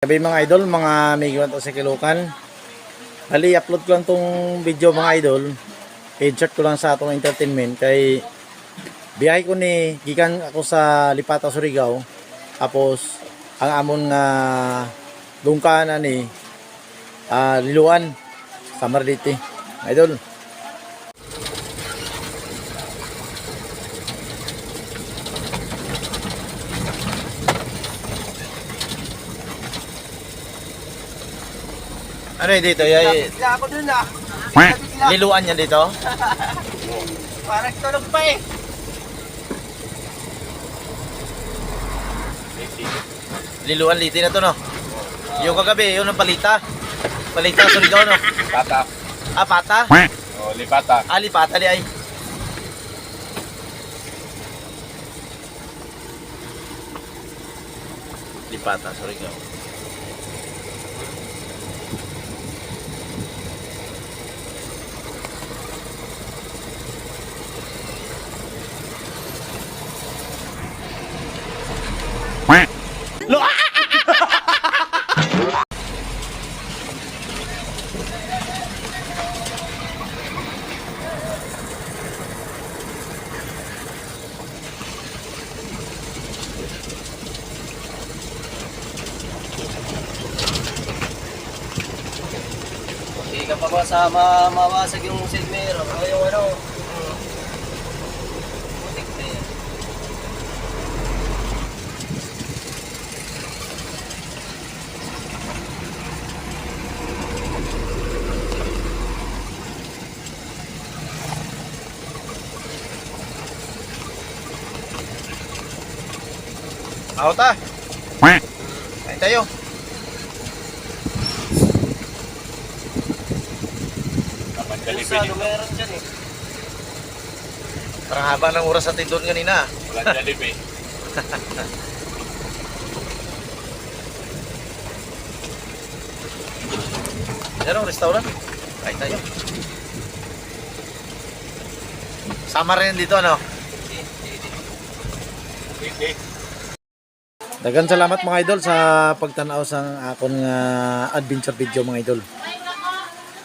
Sabi mga idol, mga migrant o sa Kilukan. Hali, upload ko lang tong video mga idol. I-insert ko lang sa atong entertainment. Kay biyahe ko ni, gikan ako sa Lipata, Surigao. Tapos, ang amon nga lungkaan ani, ah, Liluan, sa Marditi. Idol. Ano yun dito? Yay, Bigla ako dun ah. liluan yan dito? Parang tulog pa eh. Liluan liti na to no? Yung kagabi, yun ang palita. Palita sa Surigao no? Pata. Ah, pata? O, lipata. Ah, lipata di ay. Lipata, Surigao. Ka pa ba sa ma mawasag yung side mirror o yung ano. Putik na yan. Ako ta. Kain tayo. Jollibee ano dito. meron dyan eh. Parang haba ng oras natin doon kanina. Walang Jollibee. Yan ang restaurant. Kain tayo. Sama rin dito, ano? Hindi. Dagan salamat mga idol sa pagtanaw sa akon nga adventure video mga idol.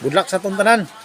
Good luck sa tuntanan.